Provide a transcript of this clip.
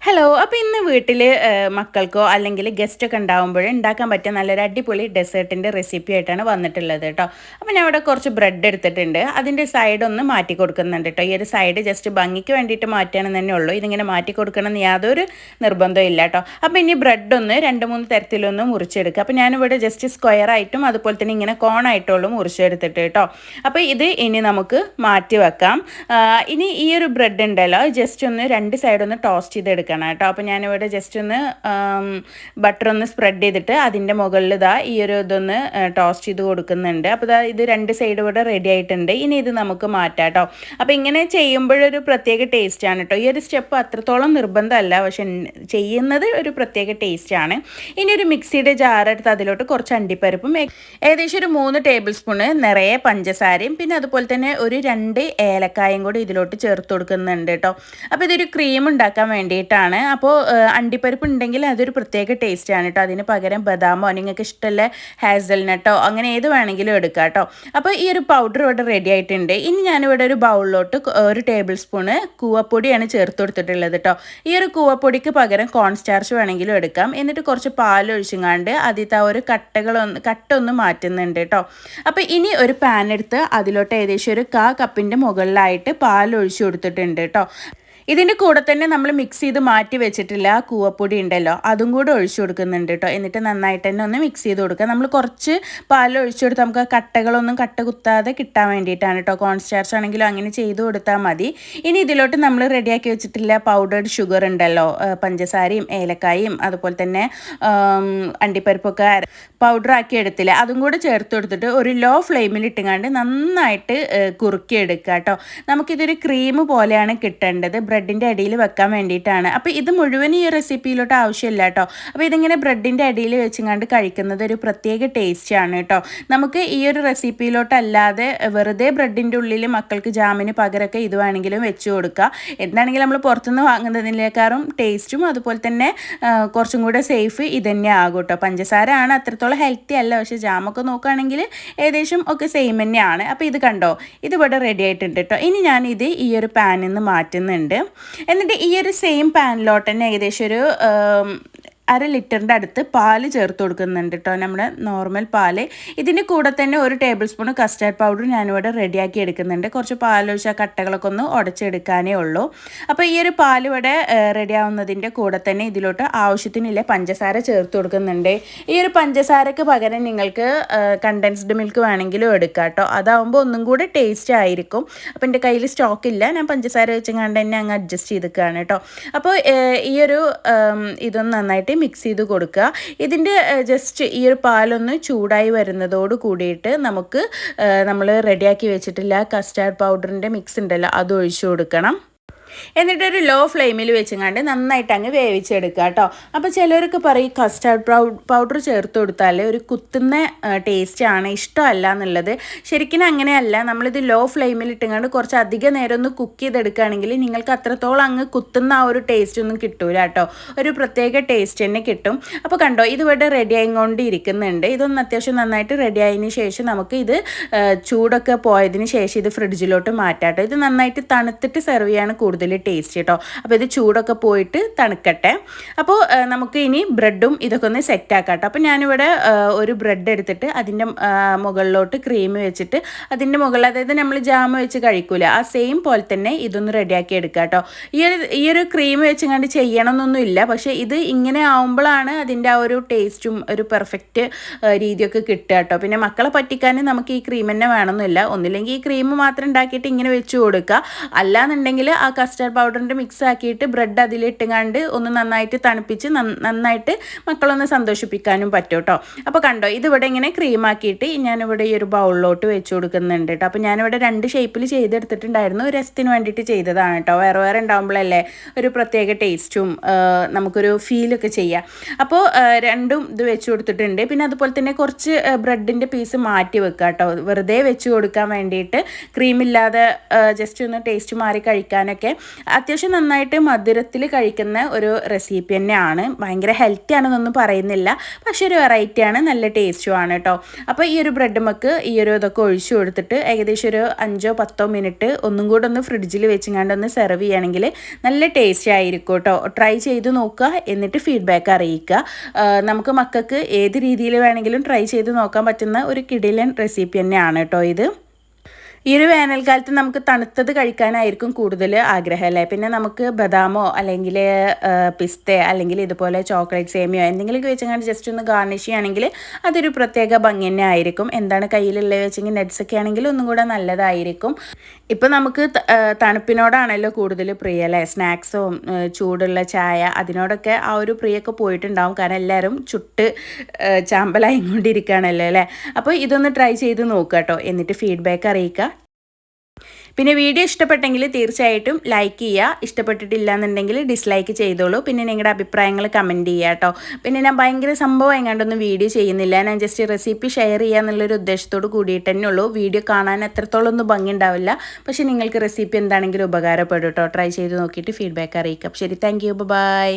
Hello അപ്പോൾ ഇന്ന് വീട്ടിൽ മക്കൾക്കോ അല്ലെങ്കിൽ ഗസ്റ്റൊക്കെ ഉണ്ടാകുമ്പോൾ ഉണ്ടാക്കാൻ പറ്റിയ നല്ലൊരു അടിപൊളി ഡെസേർട്ടിന്റെ റെസിപ്പി ആയിട്ടാണ് വന്നിട്ടുള്ളത് കേട്ടോ അപ്പോൾ ഞാൻ ഇവിടെ കുറച്ച് ബ്രെഡ് എടുത്തിട്ടുണ്ട്. അതിന്റെ സൈഡ് ഒന്ന് മാറ്റി കൊടുക്കുന്നുണ്ട് കേട്ടോ ഈ ഒരു സൈഡ് ജസ്റ്റ് ഭംഗിക്ക് വേണ്ടിയിട്ട് മാറ്റുകയാണെന്ന് തന്നെ ഉള്ളൂ. ഇതിങ്ങനെ മാറ്റി കൊടുക്കണം എന്ന് യാതൊരു നിർബന്ധവും ഇല്ല കേട്ടോ അപ്പോൾ ഇനി ബ്രെഡ് ഒന്ന് രണ്ട് മൂന്ന് തരത്തിലൊന്ന് മുറിച്ചെടുക്കുക. അപ്പോൾ ഞാനിവിടെ ജസ്റ്റ് സ്ക്വയർ ആയിട്ടും അതുപോലെ തന്നെ ഇങ്ങനെ കോൺ ആയിട്ടുള്ളൂ മുറിച്ചെടുത്തിട്ട് കേട്ടോ അപ്പോൾ ഇത് ഇനി നമുക്ക് മാറ്റി വെക്കാം. ഇനി ഈ ഒരു ബ്രെഡ് ഉണ്ടല്ലോ ജസ്റ്റ് ഒന്ന് രണ്ട് സൈഡ് ഒന്ന് ടോസ്റ്റ് ചെയ്തെടുക്കണം കേട്ടോ. അപ്പോൾ ഞാനിവിടെ ജസ്റ്റ് ഒന്ന് ബട്ടർ ഒന്ന് സ്പ്രെഡ് ചെയ്തിട്ട് അതിന്റെ മുകളിൽ ഇതാ ഈ ഒരു ഇതൊന്ന് ടോസ്റ്റ് ചെയ്ത് കൊടുക്കുന്നുണ്ട്. അപ്പോൾ ഇതാ ഇത് രണ്ട് സൈഡ് ഇവിടെ റെഡി ആയിട്ടുണ്ട്. ഇനി ഇത് നമുക്ക് മാറ്റാം കേട്ടോ. അപ്പോൾ ഇങ്ങനെ ചെയ്യുമ്പോഴൊരു പ്രത്യേക ടേസ്റ്റാണ് കേട്ടോ. ഈ ഒരു സ്റ്റെപ്പ് അത്രത്തോളം നിർബന്ധമല്ല. പക്ഷെ ചെയ്യുന്നത് ഒരു പ്രത്യേക ടേസ്റ്റാണ് ഇനി ഒരു മിക്സിയുടെ ജാറെടുത്ത് അതിലോട്ട് കുറച്ച് അണ്ടിപ്പരിപ്പും ഏകദേശം ഒരു മൂന്ന് ടേബിൾ സ്പൂണ് നിറയെ പഞ്ചസാരയും പിന്നെ അതുപോലെ തന്നെ ഒരു രണ്ട് ഏലക്കായും കൂടി ഇതിലോട്ട് ചേർത്ത് കൊടുക്കുന്നുണ്ട് കേട്ടോ. അപ്പോൾ ഇതൊരു ക്രീം ഉണ്ടാക്കാൻ വേണ്ടിയിട്ടാണ് അപ്പോൾ അണ്ടിപ്പരിപ്പ് ഉണ്ടെങ്കിൽ അതൊരു പ്രത്യേക ടേസ്റ്റാണ് കേട്ടോ. അതിന് പകരം ബദാമോ നിങ്ങൾക്ക് ഇഷ്ടമുള്ള ഹാസൽനട്ടോ അങ്ങനെ ഏത് വേണമെങ്കിലും എടുക്കാം കേട്ടോ. അപ്പോൾ ഈ ഒരു പൗഡർ ഇവിടെ റെഡി ആയിട്ടുണ്ട്. ഇനി ഞാനിവിടെ ഒരു ബൗളിലോട്ട് ഒരു ടേബിൾ സ്പൂണ് കൂവപ്പൊടിയാണ് ചേർത്ത് കൊടുത്തിട്ടുള്ളത് കേട്ടോ. ഈ ഒരു കൂവപ്പൊടിക്ക് പകരം കോൺസ്റ്റാർച്ച് വേണമെങ്കിലും എടുക്കാം. എന്നിട്ട് കുറച്ച് പാൽ ഒഴിച്ചുങ്ങാണ്ട് അതിലത്തെ ആ ഒരു കട്ടകളൊന്ന് കട്ട ഒന്ന് മാറ്റുന്നുണ്ട് കേട്ടോ. അപ്പോൾ ഇനി ഒരു പാൻ എടുത്ത് അതിലോട്ട് ഏകദേശം ഒരു കാ കപ്പിന്റെ മുകളിലായിട്ട് പാൽ ഒഴിച്ചു കൊടുത്തിട്ടുണ്ട് കേട്ടോ. ഇതിന്റെ കൂടെ തന്നെ നമ്മൾ മിക്സ് ചെയ്ത് മാറ്റി വെച്ചിട്ടില്ല. കൂവപ്പൊടി ഉണ്ടല്ലോ അതും കൂടെ ഒഴിച്ചു കൊടുക്കുന്നുണ്ട് കേട്ടോ എന്നിട്ട് നന്നായിട്ട് തന്നെ ഒന്ന് മിക്സ് ചെയ്ത് കൊടുക്കുക. നമ്മൾ കുറച്ച് പാൽ ഒഴിച്ചു കൊടുത്ത് നമുക്ക് കട്ടകളൊന്നും കട്ട കുത്താതെ കിട്ടാൻ വേണ്ടിയിട്ടാണ് കേട്ടോ കോൺസ്റ്റാർച്ച് ആണെങ്കിലും അങ്ങനെ ചെയ്ത് കൊടുത്താൽ മതി. ഇനി ഇതിലോട്ട് നമ്മൾ റെഡിയാക്കി വെച്ചിട്ടില്ല പൗഡേർഡ് ഷുഗർ ഉണ്ടല്ലോ പഞ്ചസാരയും ഏലക്കായും അതുപോലെ തന്നെ അണ്ടിപ്പരിപ്പൊക്കെ പൗഡർ ആക്കി എടുത്തില്ല. അതും കൂടെ ചേർത്ത് കൊടുത്തിട്ട് ഒരു ലോ ഫ്ലെയിമിൽ ഇട്ടുകൊണ്ട് നന്നായിട്ട് കുറുക്കി എടുക്കുക കേട്ടോ നമുക്കിതൊരു ക്രീം പോലെയാണ് കിട്ടേണ്ടത്. ബ്രെഡിന്റെ അടിയിൽ വെക്കാൻ വേണ്ടിയിട്ടാണ്. അപ്പോൾ ഇത് മുഴുവൻ ഈ റെസിപ്പിയിലോട്ട് ആവശ്യമില്ല കേട്ടോ അപ്പോൾ ഇതിങ്ങനെ ബ്രെഡിന്റെ അടിയിൽ വെച്ചുകൊണ്ട് കഴിക്കുന്നത് ഒരു പ്രത്യേക ടേസ്റ്റാണ് കേട്ടോ നമുക്ക് ഈ ഒരു റെസിപ്പിയിലോട്ടല്ലാതെ വെറുതെ ബ്രെഡിന്റെ ഉള്ളിൽ മക്കൾക്ക് ജാമിന് പകരമൊക്കെ ഇത് വേണമെങ്കിലും വെച്ച് കൊടുക്കുക എന്താണെങ്കിലും നമ്മൾ പുറത്തുനിന്ന് വാങ്ങുന്നതിനേക്കാളും ടേസ്റ്റും അതുപോലെ തന്നെ കുറച്ചും കൂടെ സേഫ് ഇതന്നെ തന്നെ ആകും കേട്ടോ പഞ്ചസാര ആണ് അത്രത്തോളം ഹെൽത്തി അല്ല. പക്ഷേ ജാമൊക്കെ നോക്കുകയാണെങ്കിൽ ഏകദേശം ഒക്കെ സെയിം തന്നെയാണ്. അപ്പോൾ ഇത് കണ്ടോ? ഇതിവിടെ റെഡി ആയിട്ടുണ്ട് കേട്ടോ ഇനി ഞാനിത് ഈ ഒരു പാനിൽ നിന്ന് മാറ്റുന്നുണ്ട്. എന്നിട്ട് ഈ ഒരു സെയിം പാനിലോട്ട് തന്നെ ഏകദേശം ഒരു അര ലിറ്ററിന്റെ അടുത്ത് പാൽ ചേർത്ത് കൊടുക്കുന്നുണ്ട് കേട്ടോ നമ്മുടെ നോർമൽ പാൽ. ഇതിന്റെ കൂടെ തന്നെ ഒരു ടേബിൾ സ്പൂൺ കസ്റ്റാർഡ് പൗഡർ ഞാനിവിടെ റെഡിയാക്കി എടുക്കുന്നുണ്ട്. കുറച്ച് പാലൊഴിച്ച കട്ടകളൊക്കെ ഒന്ന് ഉടച്ചെടുക്കാനേ ഉള്ളൂ. അപ്പോൾ ഈ ഒരു പാൽ ഇവിടെ റെഡി ആവുന്നതിന്റെ കൂടെ തന്നെ ഇതിലോട്ട് ആവശ്യത്തിനില്ല പഞ്ചസാര ചേർത്ത് കൊടുക്കുന്നുണ്ട്. ഈ ഒരു പഞ്ചസാരക്ക് പകരം നിങ്ങൾക്ക് കണ്ടൻസ്ഡ് മിൽക്ക് വേണമെങ്കിലും എടുക്കാം കേട്ടോ അതാവുമ്പോൾ ഒന്നും കൂടി ടേസ്റ്റ് ആയിരിക്കും. അപ്പോൾ എന്റെ കയ്യിൽ സ്റ്റോക്ക് ഇല്ല. ഞാൻ പഞ്ചസാര വെച്ചങ്ങാണ്ട് തന്നെ അങ്ങ് അഡ്ജസ്റ്റ് ചെയ്തിരിക്കുകയാണ് കേട്ടോ അപ്പോൾ ഈ ഒരു ഇതൊന്ന് നന്നായിട്ട് മിക്സ് ചെയ്ത് കൊടുക്കുക. ഇതിന്റെ ജസ്റ്റ് ഈ ഒരു പാലൊന്ന് ചൂടായി വരുന്നതോട് കൂടിയിട്ട് നമുക്ക് നമ്മൾ റെഡിയാക്കി വെച്ചിട്ടില്ല കസ്റ്റാർഡ് പൗഡറിന്റെ മിക്സ് ഉണ്ടല്ലോ അത് ഒഴിച്ചു കൊടുക്കണം. എന്നിട്ടൊരു ലോ ഫ്ലെയിമിൽ വെച്ചങ്ങാണ്ട് നന്നായിട്ട് അങ്ങ് വേവിച്ചെടുക്കുക കേട്ടോ അപ്പോൾ ചിലർക്ക് പറയും കസ്റ്റാർഡ് പൗഡർ ചേർത്ത് കൊടുത്താൽ ഒരു കുത്തുന്ന ടേസ്റ്റ് ആണ്. ഇഷ്ടമല്ല എന്നുള്ളത്. ശരിക്കും അങ്ങനെയല്ല. നമ്മളിത് ലോ ഫ്ലെയിമിൽ ഇട്ടുകൊണ്ട് കുറച്ച് അധികം നേരം ഒന്ന് കുക്ക് ചെയ്തെടുക്കുകയാണെങ്കിൽ നിങ്ങൾക്ക് അത്രത്തോളം അങ്ങ് കുത്തുന്ന ആ ഒരു ടേസ്റ്റ് ഒന്നും കിട്ടൂല കേട്ടോ ഒരു പ്രത്യേക ടേസ്റ്റ് തന്നെ കിട്ടും. അപ്പോൾ കണ്ടോ ഇതുവരെ ഇവിടെ റെഡി ആയിക്കൊണ്ട് ഇരിക്കുന്നുണ്ട് ഇതൊന്ന് അത്യാവശ്യം നന്നായിട്ട് റെഡി ആയതിന് ശേഷം നമുക്ക് ഇത് ചൂടൊക്കെ പോയതിന് ശേഷം ഇത് ഫ്രിഡ്ജിലോട്ട് മാറ്റാട്ടോ ഇത് നന്നായിട്ട് തണുത്തിട്ട് സെർവ് ചെയ്യാണ് കൂടുതൽ ടേസ്റ്റ് കേട്ടോ. അപ്പോൾ ഇത് ചൂടൊക്കെ പോയിട്ട് തണുക്കട്ടെ. അപ്പോൾ നമുക്ക് ഇനി ബ്രെഡും ഇതൊക്കെ ഒന്ന് സെറ്റ് ആക്കാം കേട്ടോ അപ്പോൾ ഞാനിവിടെ ഒരു ബ്രെഡ് എടുത്തിട്ട് അതിന്റെ മുകളിലോട്ട് ക്രീം വെച്ചിട്ട് അതിന്റെ മുകളിൽ അതായത് നമ്മൾ ജാം വെച്ച് കഴിക്കൂല. ആ സെയിം പോലെ തന്നെ ഇതൊന്ന് റെഡിയാക്കി എടുക്കുക കേട്ടോ ഈ ഒരു ഈ ഒരു ക്രീം വെച്ചങ്ങാണ്ട് ചെയ്യണമെന്നൊന്നും ഇല്ല. പക്ഷേ ഇത് ഇങ്ങനെ ആവുമ്പോഴാണ് അതിന്റെ ആ ഒരു ടേസ്റ്റും ഒരു പെർഫെക്റ്റ് രീതിയൊക്കെ കിട്ടുക കേട്ടോ. പിന്നെ മക്കളെ പറ്റിക്കാൻ നമുക്ക് ഈ ക്രീം തന്നെ വേണമെന്നില്ല ഒന്നില്ലെങ്കിൽ ഈ ക്രീം മാത്രം ഉണ്ടാക്കിയിട്ട് ഇങ്ങനെ വെച്ച് കൊടുക്കുക. അല്ലാന്നുണ്ടെങ്കിൽ ആ കസ്റ്റാർഡ് പൗഡറിന്റെ മിക്സ് ആക്കിയിട്ട് ബ്രെഡ് അതിലിട്ടുങ്ങാണ്ട് ഒന്ന് നന്നായിട്ട് തണുപ്പിച്ച് നന്നായിട്ട് മക്കളൊന്ന് സന്തോഷിപ്പിക്കാനും പറ്റും കേട്ടോ അപ്പോൾ കണ്ടോ ഇതിവിടെ ഇങ്ങനെ ക്രീം ആക്കിയിട്ട് ഞാനിവിടെ ഈ ഒരു ബൗളിലോട്ട് വെച്ച് കൊടുക്കുന്നുണ്ട് കേട്ടോ അപ്പോൾ ഞാനിവിടെ രണ്ട് ഷേപ്പിൽ ചെയ്തെടുത്തിട്ടുണ്ടായിരുന്നു. രസത്തിന് വേണ്ടിയിട്ട് ചെയ്തതാണ് കേട്ടോ വേറെ വേറെ ഉണ്ടാകുമ്പോഴല്ലേ ഒരു പ്രത്യേക ടേസ്റ്റും നമുക്കൊരു ഫീലൊക്കെ ചെയ്യാം. അപ്പോൾ രണ്ടും ഇത് വെച്ച് കൊടുത്തിട്ടുണ്ട്. പിന്നെ അതുപോലെ തന്നെ കുറച്ച് ബ്രെഡിന്റെ പീസ് മാറ്റി വെക്കുക കേട്ടോ വെറുതെ വെച്ച് കൊടുക്കാൻ വേണ്ടിയിട്ട് ക്രീമില്ലാതെ ജസ്റ്റ് ഒന്ന് ടേസ്റ്റ് മാറി കഴിക്കാനൊക്കെ അത്യാവശ്യം നന്നായിട്ട് മധുരത്തിൽ കഴിക്കുന്ന ഒരു റെസിപ്പി തന്നെയാണ്. ഭയങ്കര ഹെൽത്തി ആണെന്നൊന്നും പറയുന്നില്ല. പക്ഷേ ഒരു വെറൈറ്റിയാണ് നല്ല ടേസ്റ്റും ആണ് കേട്ടോ അപ്പോൾ ഈ ഒരു ബ്രെഡ് മക്ക് ഈ ഒരു ഇതൊക്കെ ഒഴിച്ചു കൊടുത്തിട്ട് ഏകദേശം ഒരു അഞ്ചോ പത്തോ മിനിറ്റ് ഒന്നും കൂടെ ഒന്ന് ഫ്രിഡ്ജിൽ വെച്ചുകൊണ്ട് ഒന്ന് സെർവ് ചെയ്യുകയാണെങ്കിൽ നല്ല ടേസ്റ്റി ആയിരിക്കും കേട്ടോ ട്രൈ ചെയ്ത് നോക്കുക. എന്നിട്ട് ഫീഡ്ബാക്ക് അറിയിക്കുക. നമുക്ക് മക്കൾക്ക് ഏത് രീതിയിൽ വേണമെങ്കിലും ട്രൈ ചെയ്ത് നോക്കാൻ പറ്റുന്ന ഒരു കിടിലൻ റെസിപ്പി തന്നെയാണ് കേട്ടോ ഇത്. ഈ ഒരു വേനൽക്കാലത്ത് നമുക്ക് തണുത്തത് കഴിക്കാനായിരിക്കും കൂടുതൽ ആഗ്രഹം അല്ലേ? പിന്നെ നമുക്ക് ബദാമോ അല്ലെങ്കിൽ പിസ്തേ അല്ലെങ്കിൽ ഇതുപോലെ ചോക്ലേറ്റ് സേമിയോ എന്തെങ്കിലുമൊക്കെ വെച്ചെങ്കിൽ ജസ്റ്റ് ഒന്ന് ഗാർണിഷ് ചെയ്യുകയാണെങ്കിൽ അതൊരു പ്രത്യേക ഭംഗി തന്നെ ആയിരിക്കും. എന്താണ് കയ്യിലുള്ളത് വെച്ചെങ്കിൽ നെറ്റ്സ് ഒക്കെ ആണെങ്കിൽ ഒന്നും കൂടെ നല്ലതായിരിക്കും. ഇപ്പം നമുക്ക് തണുപ്പിനോടാണല്ലോ കൂടുതൽ പ്രിയ അല്ലേ? സ്നാക്സും ചൂടുള്ള ചായ അതിനോടൊക്കെ ആ ഒരു പ്രിയൊക്കെ പോയിട്ടുണ്ടാവും. കാരണം എല്ലാവരും ചുട്ട് ചാമ്പലായിക്കൊണ്ടിരിക്കുകയാണല്ലോ അല്ലേ? അപ്പോൾ ഇതൊന്ന് ട്രൈ ചെയ്ത് നോക്കുക കേട്ടോ. എന്നിട്ട് ഫീഡ്ബാക്ക് അറിയിക്കുക. പിന്നെ വീഡിയോ ഇഷ്ടപ്പെട്ടെങ്കിൽ തീർച്ചയായിട്ടും ലൈക്ക് ചെയ്യുക. ഇഷ്ടപ്പെട്ടിട്ടില്ല എന്നുണ്ടെങ്കിൽ ഡിസ്ലൈക്ക് ചെയ്തോളൂ. പിന്നെ നിങ്ങളുടെ അഭിപ്രായങ്ങൾ കമന്റ് ചെയ്യുക കേട്ടോ. പിന്നെ ഞാൻ ഭയങ്കര സംഭവം എങ്ങാണ്ടൊന്നും വീഡിയോ ചെയ്യുന്നില്ല. ഞാൻ ജസ്റ്റ് റെസിപ്പി ഷെയർ ചെയ്യുക എന്നുള്ളൊരു ഉദ്ദേശത്തോട് കൂടിയിട്ട് തന്നെ ഉള്ളൂ. വീഡിയോ കാണാൻ എത്രത്തോളം ഒന്നും ഭംഗി ഉണ്ടാവില്ല. പക്ഷേ നിങ്ങൾക്ക് റെസിപ്പി എന്താണെങ്കിലും ഉപകാരപ്പെടും കേട്ടോ. ട്രൈ ചെയ്ത് നോക്കിയിട്ട് ഫീഡ്ബാക്ക് അറിയിക്കാം ശരി താങ്ക് യു ബൈ